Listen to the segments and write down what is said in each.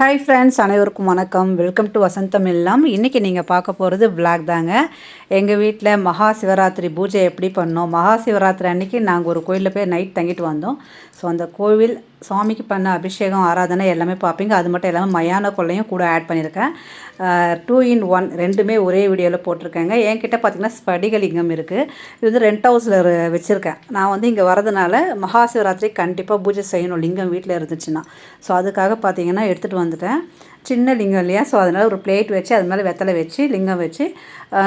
Hi friends அனைவருக்கும் வணக்கம். Welcome to வசந்தம் இல்லம் இன்றைக்கி நீங்கள் பார்க்க போகிறது விளாக் தாங்க. எங்கள் வீட்டில் மகா சிவராத்திரி பூஜை எப்படி பண்ணோம்? மகா சிவராத்திரி அன்னைக்கு நாங்கள் ஒரு கோயிலில் போய் நைட் தங்கிட்டு வந்தோம். ஸோ அந்த கோவில் சுவாமிக்கு பண்ண அபிஷேகம் ஆராதனை எல்லாமே பார்ப்பீங்க. அது மட்டும் இல்லாமல் மயான கொள்ளையும் கூட ஆட் பண்ணியிருக்கேன் டூ இன் ஒன் ரெண்டுமே ஒரே வீடியோவில் போட்டிருக்கேங்க. என்கிட்ட பார்த்தீங்கன்னா ஸ்படிகலிங்கம் இருக்குது இது வந்து ரெண்ட் ஹவுஸில் வச்சுருக்கேன். நான் வந்து இங்கே வரதுனால மகா சிவராத்திரி கண்டிப்பாக பூஜை செய்யணும். லிங்கம் வீட்டில் இருந்துச்சுன்னா. ஸோ அதுக்காக பார்த்தீங்கன்னா எடுத்துகிட்டு வந்துட்டேன். சின்ன லிங்கம் இல்லையா? ஸோ அதனால் ஒரு பிளேட் வச்சு அது மேலே வெத்தலை வச்சு லிங்கம் வச்சு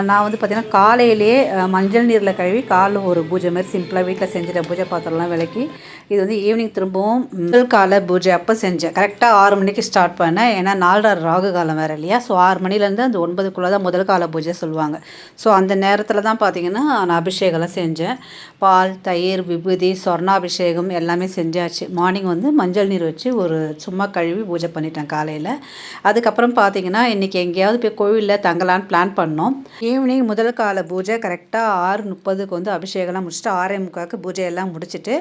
நான் வந்து பார்த்திங்கன்னா காலையிலேயே மஞ்சள் நீரில் கழுவி காலைல ஒரு பூஜை மாதிரி சிம்பிளாக வீட்டில் செஞ்சுட்ட பூஜை பாத்திரம்லாம் விளக்கி இது வந்து ஈவினிங் திரும்பவும் முதல் கால பூஜை அப்போ செஞ்சேன். கரெக்டாக ஆறு மணிக்கு ஸ்டார்ட் பண்ணேன். ஏன்னா நாலரை ராகு காலம் வேறு இல்லையா? ஸோ ஆறு மணிலேருந்து அந்த ஒன்பதுக்குள்ளே தான் முதல் கால பூஜை சொல்லுவாங்க. ஸோ அந்த நேரத்தில் தான் பார்த்தீங்கன்னா நான் அபிஷேகம்லாம் செஞ்சேன். பால் தயிர் விபூதி சொர்ணாபிஷேகம் எல்லாமே செஞ்சாச்சு. மார்னிங் வந்து மஞ்சள் நீர் வச்சு ஒரு சும்மா கழுவி பூஜை பண்ணிட்டேன் காலையில். அதுக்கப்புறம் பார்த்தீங்கன்னா இன்றைக்கி எங்கேயாவது போய் கோவிலில் தங்கலான்னு பிளான் பண்ணோம். ஈவினிங் முதல் கால பூஜை கரெக்டாக ஆறு முப்பதுக்கு வந்து அபிஷேகம்லாம் முடிச்சுட்டு ஆறே முக்காக்கு பூஜையெல்லாம் முடிச்சுட்டு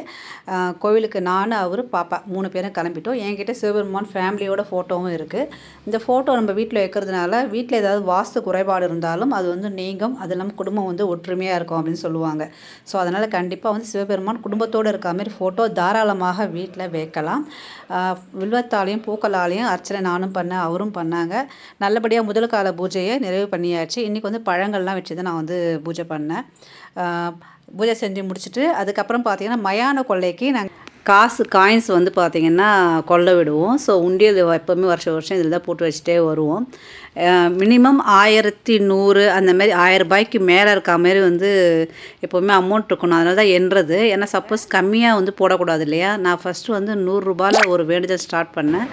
கோவிலுக்கு நான் அவர் பாப்பா மூணு பேரும் கிளம்பிட்டோம். என்கிட்ட சிவபெருமான் ஃபேமிலியோட ஃபோட்டோவும் இருக்குது இந்த ஃபோட்டோ நம்ம வீட்டில் வைக்கிறதுனால வீட்டில் ஏதாவது வாஸ்து குறைபாடு இருந்தாலும் அது வந்து நீங்கும். அது இல்லாமல் குடும்பம் வந்து ஒற்றுமையாக இருக்கும் அப்படின்னு சொல்லுவாங்க. ஸோ அதனால் கண்டிப்பாக வந்து சிவபெருமான் குடும்பத்தோடு இருக்க மாதிரி ஃபோட்டோ தாராளமாக வீட்டில் வைக்கலாம். வில்வத்தாலையும் பூக்களாலையும் அர்ச்சனை நானும் பண்ண பண்ணேன் அவரும் பண்ணாங்க. நல்லபடியாக முதல் கால பூஜையை நிறைவு பண்ணியாச்சு. இன்றைக்கி வந்து பழங்கள்லாம் வச்சு தான் நான் வந்து பூஜை பண்ணேன். பூஜை செஞ்சு முடிச்சுட்டு அதுக்கப்புறம் பார்த்திங்கன்னா மயான கொள்ளைக்கு நாங்கள் காசு காயின்ஸ் வந்து பார்த்திங்கன்னா கொள்ள விடுவோம். ஸோ உண்டியல் எப்போவுமே வருஷம் வருஷம் இதில் தான் போட்டு வச்சுட்டே வருவோம். மினிமம் ஆயிரத்தி நூறு அந்த மாதிரி ஆயிரம் ரூபாய்க்கு மேலே இருக்க மாதிரி வந்து எப்போவுமே அமௌண்ட் இருக்கணும். அதனால தான் எண்ணுறது ஏன்னா சப்போஸ் கம்மியாக வந்து போடக்கூடாது இல்லையா? நான் ஃபஸ்ட்டு வந்து நூறுரூபாவில் ஒரு வேண்டுதல் ஸ்டார்ட் பண்ணேன்.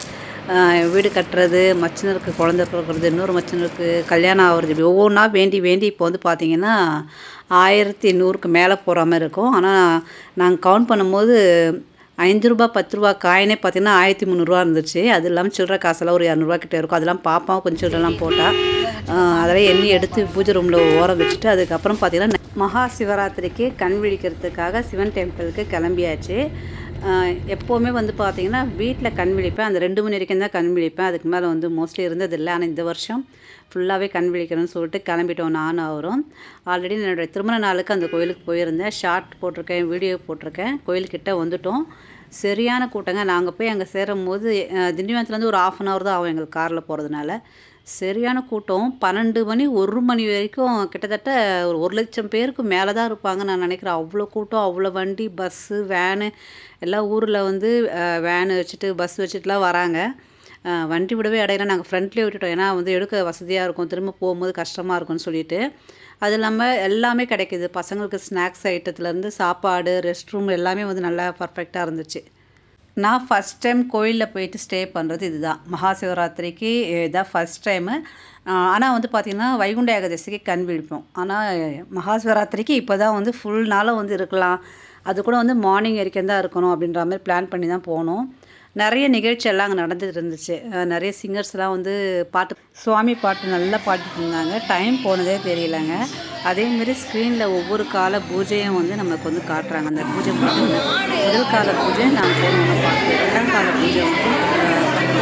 வீடு கட்டுறது மச்சினருக்கு குழந்தை பிறக்கிறது இன்னொரு மச்சினருக்கு கல்யாணம் ஆகிறது இப்படி ஒவ்வொன்றா வேண்டி வேண்டி இப்போ வந்து பார்த்திங்கன்னா ஆயிரத்தி நூறுக்கு மேலே போகிற மாதிரி இருக்கும். ஆனால் நாங்கள் கவுண்ட் பண்ணும்போது ஐந்து ரூபா பத்து ரூபா காயினே பார்த்தீங்கன்னா ஆயிரத்தி முந்நூறுரூவா இருந்துச்சு. அது இல்லாமல் சில்லற காசெல்லாம் ஒரு இரநூறுவா கிட்டே இருக்கும். அதெல்லாம் பார்ப்போம் கொஞ்சம் சில்லறலாம் போட்டால் அதெல்லாம் எண்ணி எடுத்து பூஜை ரூமில் ஓரம் வச்சுட்டு அதுக்கப்புறம் பார்த்திங்கன்னா மகா சிவராத்திரிக்கு கண் விழிக்கிறதுக்காக சிவன் டெம்பிளுக்கு கிளம்பியாச்சு. எப்போவுமே வந்து பார்த்திங்கன்னா வீட்டில் கண் விழிப்பேன். அந்த ரெண்டு மணி வரைக்கும் தான் கண் விழிப்பேன். அதுக்கு மேலே வந்து மோஸ்ட்லி இருந்ததில்லை ஆனால் இந்த வருஷம் ஃபுல்லாகவே கண் விழிக்கணும்னு சொல்லிட்டு கிளம்பிட்டோம் நானும் அவரும். ஆல்ரெடி என்னுடைய திருமண நாளுக்கு அந்த கோயிலுக்கு போயிருந்தேன். ஷார்ட் போட்டிருக்கேன் வீடியோ போட்டிருக்கேன். கோயில்கிட்ட வந்துட்டோம். சரியான கூட்டங்க. நாங்கள் போய் அங்கே சேரும் போது திண்டிவனத்துலேருந்து ஒரு ஆஃப் அன் ஹவர் தான் ஆகும் எங்களுக்கு காரில் போகிறதுனால சரியான கூட்டம். பன்னெண்டு மணி ஒரு மணி வரைக்கும் கிட்டத்தட்ட ஒரு ஒரு லட்சம் பேருக்கு மேலே தான் இருப்பாங்க நான் நினைக்கிறேன். அவ்வளோ கூட்டம் அவ்வளோ வண்டி பஸ்ஸு வேனு எல்லாம் ஊரில் வந்து வேனு வச்சுட்டு பஸ் வச்சுட்டுலாம் வராங்க. வண்டி விடவே இடையில நாங்கள் ஃப்ரண்ட்லேயே விட்டுட்டோம். ஏன்னா வந்து எடுக்க வசதியாக இருக்கும். திரும்ப போகும்போது கஷ்டமாக இருக்கும்னு சொல்லிட்டு. அது இல்லாமல் எல்லாமே கிடைக்கிது. பசங்களுக்கு ஸ்நாக்ஸ் ஐட்டத்துலேருந்து சாப்பாடு ரெஸ்ட் ரூம் எல்லாமே வந்து நல்லா பர்ஃபெக்டாக இருந்துச்சு. நான் ஃபஸ்ட் டைம் கோயிலில் போயிட்டு ஸ்டே பண்ணுறது இதுதான். மகா சிவராத்திரிக்கு இதான் ஃபஸ்ட் டைமு ஆனால் வந்து பார்த்திங்கன்னா வைகுண்ட ஏகாதசிக்கு கண் விழிப்போம். ஆனால் மகா சிவராத்திரிக்கு இப்போ தான் வந்து ஃபுல் நாளும் வந்து இருக்கலாம். அது கூட வந்து மார்னிங் வரைக்கும் தான் இருக்கணும் அப்படின்ற மாதிரி பிளான் பண்ணி தான் போனோம். நிறைய நிகழ்ச்சி எல்லாம் அங்கே நடந்துட்டு இருந்துச்சு. நிறைய சிங்கர்ஸ்லாம் வந்து பாட்டு சுவாமி பாட்டு நல்லா பாடிட்டு இருந்தாங்க டைம் போனதே தெரியலங்க. அதேமாரி ஸ்க்ரீனில் ஒவ்வொரு கால பூஜையும் வந்து நமக்கு வந்து காட்டுறாங்க. அந்த பூஜை மட்டும் முதல் கால பூஜை நான் போனோம்னா பார்த்து இரண்டாம் கால பூஜை வந்து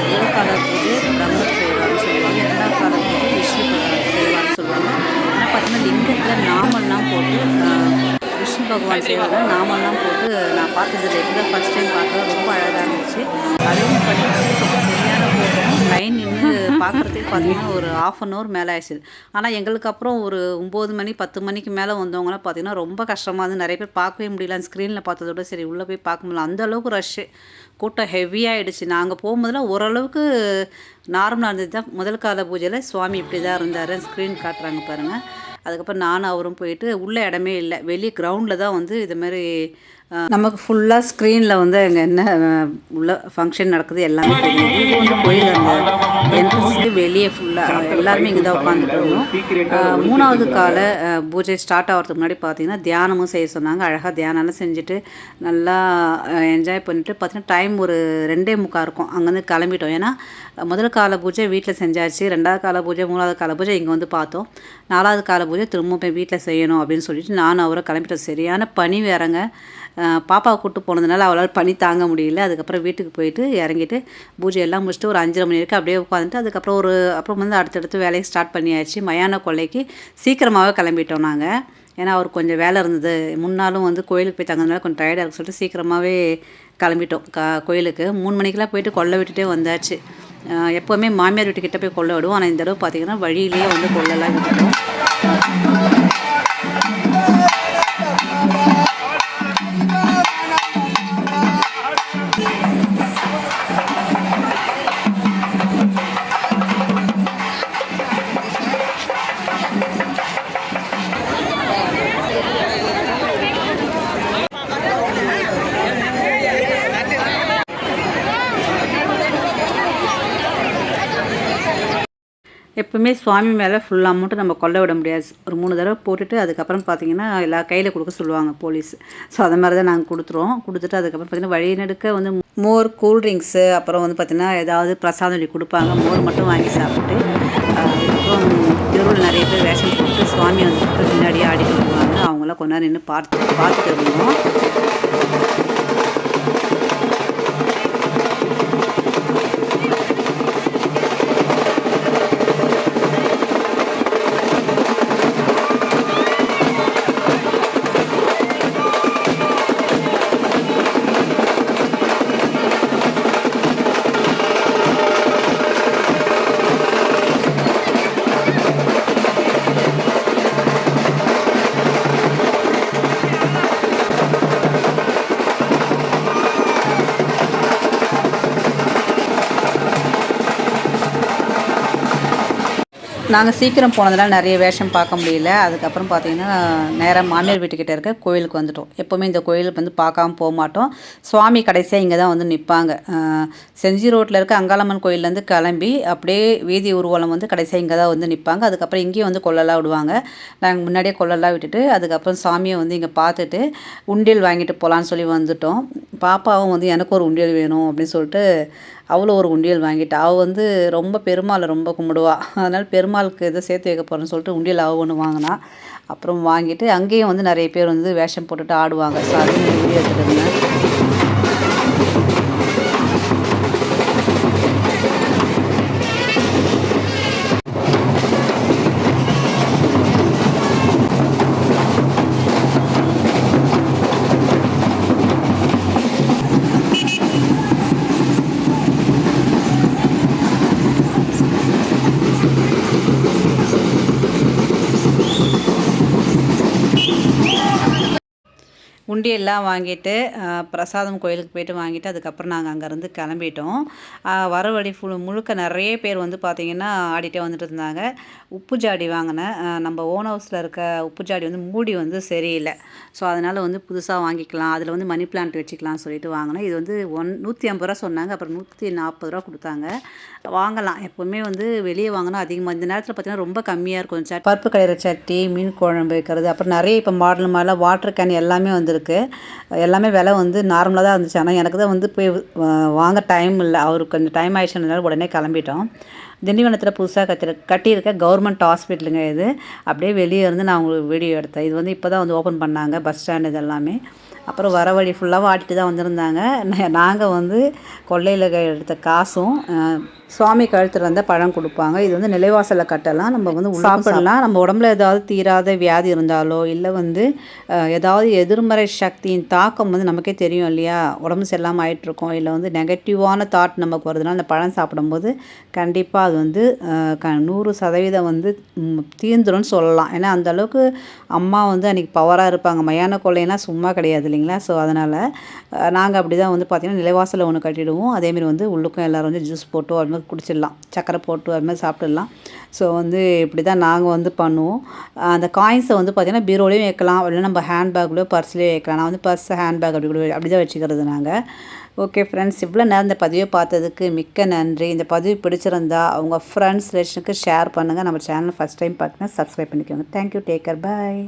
முதல் கால பூஜை பிரம்மர் செய்வார்னு சொல்லுவாங்க. இரண்டாம் கால பூஜை விஷ்ணு செய்வார்னு சொல்லுவாங்க. ஆனால் பார்த்தீங்கன்னா லிங்கத்தில் நாமெல்லாம் போட்டு அஹ், பகவான் செய்வாங்க நாமெல்லாம் போட்டு நான் பார்த்தது இல்லை. ஃபஸ்ட் டைம் பார்த்தது. ரொம்ப அழகாக இருந்துச்சு. அதுவும் சரியான லைன் நின்று பார்க்குறதுக்கு பார்த்தீங்கன்னா ஒரு ஆஃப் அன் ஹவர் மேலே ஆயிடுச்சு. ஆனால் எங்களுக்கு அப்புறம் ஒரு ஒம்பது மணி பத்து மணிக்கு மேலே வந்தவங்களாம் பார்த்தீங்கன்னா ரொம்ப கஷ்டமாக இருந்து நிறைய பேர் பார்க்கவே முடியல. ஸ்க்ரீனில் பார்த்ததோட சரி உள்ளே போய் பார்க்க முடியல. அந்த அளவுக்கு ரஷ்ஷு கூட்டம் ஹெவியாகிடுச்சு நாங்கள் போகும்போதெல்லாம் ஓரளவுக்கு நார்மலாக இருந்தது தான். முதல் கால பூஜையில் சுவாமி இப்படி தான் இருந்தார். ஸ்க்ரீன் காட்டுறாங்க பாருங்கள் அதுக்கப்புறம் நானும் அவரும் போயிட்டு உள்ள இடமே இல்லை. வெளியே கிரவுண்டில் தான் வந்து இது மாதிரி நமக்கு ஃபுல்லாக ஸ்க்ரீனில் வந்து அங்கே என்ன உள்ள ஃபங்க்ஷன் நடக்குது எல்லாமே தெரியும். இது வந்து கோயில் அந்த என்ட்ரன்ஸ்க்கு வெளியே ஃபுல்லாக எல்லாருமே இங்கே தான் உட்காந்துட்டு இருந்தோம் மூணாவது கால பூஜை ஸ்டார்ட் ஆகிறதுக்கு முன்னாடி பார்த்தீங்கன்னா தியானமும் செய்ய சொன்னாங்க. அழகாக தியானம்லாம் செஞ்சுட்டு நல்லா என்ஜாய் பண்ணிட்டு பார்த்தீங்கன்னா டைம் ஒரு ரெண்டே முக்கா இருக்கும். அங்கேருந்து கிளம்பிட்டோம். ஏன்னா முதல் கால பூஜை வீட்டில் செஞ்சாச்சு. ரெண்டாவது கால பூஜை மூணாவது கால பூஜை இங்கே வந்து பார்த்தோம். நாலாவது கால பூஜை திரும்ப போய் வீட்டில் செய்யணும் அப்படின்னு சொல்லிட்டு நானும் அவரை கிளம்பிட்டோம். சரியான பனி வேறங்க. பாப்பாவை கூட்டு போனதுனால அவளால் பனி தாங்க முடியல. அதுக்கப்புறம் வீட்டுக்கு போயிட்டு இறங்கிட்டு பூஜை எல்லாம் முடிச்சுட்டு ஒரு அஞ்சரை மணி வரைக்கும் அப்படியே உட்காந்துட்டு அதுக்கப்புறம் ஒரு அப்புறம் வந்து அடுத்தடுத்து வேலையை ஸ்டார்ட் பண்ணியாச்சு. மயான கொள்ளைக்கு சீக்கிரமாகவே கிளம்பிட்டோம் நாங்கள் ஏன்னா அவர் கொஞ்சம் வேலை இருந்தது. முன்னாலும் வந்து கோயிலுக்கு போய் தங்கினால கொஞ்சம் டயர்டாக இருக்கு சொல்லிட்டு சீக்கிரமாகவே கிளம்பிட்டோம். க கோயிலுக்கு. மூணு மணிக்கெலாம் போயிட்டு கொள்ளை விட்டுட்டே வந்தாச்சு. எப்போவுமே மாமியார் வீட்டுக்கிட்ட போய் கொல்லை விடுவோம். ஆனால் இந்த தடவை பார்த்திங்கன்னா வழியிலேயே வந்து கொள்ளெல்லாம் விட்டுட்டோம். எப்பவுமே சுவாமி மேலே ஃபுல் அமௌண்ட்டு நம்ம கொள்ள விட முடியாது. ஒரு மூணு தடவை போட்டுட்டு அதுக்கப்புறம் பார்த்திங்கன்னா எல்லா கையில் கொடுக்க சொல்லுவாங்க போலீஸ் ஸோ அதை மாதிரி தான் நாங்கள் கொடுத்துருவோம். கொடுத்துட்டு அதுக்கப்புறம் பார்த்தீங்கன்னா வழி நடுக்க வந்து மோர் கூல்ட்ரிங்க்ஸு அப்புறம் வந்து பார்த்திங்கன்னா ஏதாவது பிரசாதம் சொல்லி கொடுப்பாங்க. மோர் மட்டும் வாங்கி சாப்பிட்டு அதுக்கப்புறம் தெருவில் நிறைய பேர் வேஷம் போட்டு சுவாமி வந்து பின்னாடியே ஆடிட்டு வருவாங்க. அவங்களாம் கொஞ்ச நேரம் நின்று பார்த்து பார்த்துட்டு தருவோம் நாங்கள் சீக்கிரம் போனதுனால நிறைய வேஷம் பார்க்க முடியல. அதுக்கப்புறம் பார்த்தீங்கன்னா நேராக மாமியார் வீட்டுக்கிட்ட இருக்க கோயிலுக்கு வந்துட்டோம். எப்போவுமே இந்த கோயிலுக்கு வந்து பார்க்காம போக மாட்டோம். சுவாமி கடைசியாக இங்கே தான் வந்து நிற்பாங்க செஞ்சி ரோட்டில் இருக்க அங்காளம்மன் கோயிலேருந்து கிளம்பி அப்படியே வீதி ஊர்வலம் வந்து கடைசியாக இங்கே தான் வந்து நிற்பாங்க அதுக்கப்புறம் இங்கேயும் வந்து கொள்ளலாம் விடுவாங்க. நாங்கள் முன்னாடியே கொள்ளலாம் விட்டுட்டு அதுக்கப்புறம் சாமியை வந்து இங்கே பார்த்துட்டு உண்டியல் வாங்கிட்டு போகலான்னு சொல்லி வந்துட்டோம். பாப்பாவும் வந்து எனக்கு ஒரு உண்டியல் வேணும் அப்படின்னு சொல்லிட்டு அவ்வளோ ஒரு உண்டியல் வாங்கிட்டா. அவள் வந்து ரொம்ப பெருமாளை ரொம்ப கும்பிடுவா. அதனால் பெருமாளுக்கு எதோ சேர்த்து வைக்க போகிறேன்னு சொல்லிட்டு உண்டியல் அவள் ஒன்று வாங்கினா. அப்புறம் வாங்கிட்டு அங்கேயும் வந்து நிறைய பேர் வந்து வேஷம் போட்டுட்டு ஆடுவாங்க. ஸோ அதையும் வீடியோ எடுத்துட்டு உண்டியெல்லாம் வாங்கிட்டு பிரசாதம் கோயிலுக்கு போயிட்டு வாங்கிட்டு அதுக்கப்புறம் நாங்கள் அங்கேருந்து கிளம்பிட்டோம். வர வழி ஃபுல் முழுக்க நிறைய பேர் வந்து பார்த்திங்கன்னா ஆடிட்டே வந்துட்டு இருந்தாங்க. உப்பு ஜாடி வாங்கினேன். நம்ம ஓன் ஹவுஸில் இருக்க உப்பு ஜாடி வந்து மூடி வந்து சரியில்லை. ஸோ அதனால் வந்து புதுசாக வாங்கிக்கலாம். அதில் வந்து மணி பிளான்ட் வச்சுக்கலாம்னு சொல்லிட்டு வாங்கினேன். இது வந்து ஒன் நூற்றி ஐம்பது ரூபா சொன்னாங்க. அப்புறம் நூற்றி நாற்பது ரூபா கொடுத்தாங்க. வாங்கலாம். எப்போவுமே வந்து வெளியே வாங்கினா அதிகமாக இந்த நேரத்தில் பார்த்திங்கன்னா ரொம்ப கம்மியாக இருக்கும். சட் பருப்பு கடையிற சட்டி மீன் குழம்பு வைக்கிறது அப்புறம் நிறைய இப்போ மாடல் மாடலாக வாட்டர் கேன் எல்லாமே வந்துருக்கு எல்லாமே விலை வந்து நார்மலாக தான் இருந்துச்சு. ஆனால் எனக்கு தான் வந்து போய் வாங்க டைம் இல்லை. அவருக்கு கொஞ்சம் டைம் ஆயிடுச்சுனால உடனே கிளம்பிட்டோம். திண்டிவனத்தில் புதுசாக கட்டிரு கட்டியிருக்க கவர்மெண்ட் ஹாஸ்பிட்டலுங்க இது. அப்படியே வெளியே இருந்து நான் உங்களுக்கு வீடியோ எடுத்தேன். இது வந்து இப்போ தான் வந்து ஓப்பன் பண்ணாங்க. பஸ் ஸ்டாண்ட் இது எல்லாமே அப்புறம் வர வழி ஃபுல்லாக ஆட்டிட்டு தான் வந்திருந்தாங்க. நாங்கள் வந்து கொள்ளையில் எடுத்த காசும் சுவாமி கழுத்தில் இருந்த பழம் கொடுப்பாங்க. இது வந்து நிலைவாசலில் கட்டலாம். நம்ம வந்து சாப்பிடலாம். நம்ம உடம்புல ஏதாவது தீராத வியாதி இருந்தாலோ இல்லை வந்து ஏதாவது எதிர்மறை சக்தியின் தாக்கம் வந்து நமக்கே தெரியும் இல்லையா? உடம்பு சரியில்லாமல் ஆயிட்டிருக்கோம். இல்லை வந்து நெகட்டிவான தாட் நமக்கு வருதுனால அந்த பழம் சாப்பிடும்போது கண்டிப்பாக அது வந்து க நூறு சதவீதம் வந்து ம், தீர்ந்துரும்னு சொல்லலாம். ஏன்னா அந்த அளவுக்கு அம்மா வந்து அன்றைக்கி பவராக இருப்பாங்க. மயான கொள்ளைனா சும்மா கிடையாது இல்லைங்களா? ஸோ அதனால் நாங்கள் அப்படி தான் வந்து பார்த்திங்கன்னா நிலைவாசலில் ஒன்று கட்டிடுவோம். அதேமாரி வந்து உள்ளுக்கும் எல்லோரும் வந்து ஜூஸ் போட்டு அது மாதிரி குடிச்சிடலாம். சக்கரை போட்டு அது மாதிரி சாப்பிட்டுடலாம். ஸோ வந்து இப்படி தான் நாங்கள் வந்து பண்ணுவோம். அந்த காயின்ஸை வந்து பார்த்திங்கன்னா பீரோலையும் வைக்கலாம். இல்லைன்னா நம்ம ஹேண்ட்பேக்லேயோ பர்ஸ்லேயோ வைக்கலாம். நான் வந்து பர்ஸ் ஹேண்ட்பேக் அப்படி கூட அப்படி தான் வச்சுக்கிறது நாங்கள் ஓகே ஃப்ரெண்ட்ஸ் இவ்வளோ நேரம் இந்த பதிவை பார்த்ததுக்கு மிக்க நன்றி. இந்த பதிவு பிடிச்சிருந்தா அவங்க ஃப்ரெண்ட்ஸ் ரிலேஷனுக்கு ஷேர் பண்ணுங்கள் நம்ம சேனல் ஃபஸ்ட் டைம் பார்த்தீங்கன்னா சப்ஸ்கிரைப் பண்ணிக்கோங்க. Thank you take care bye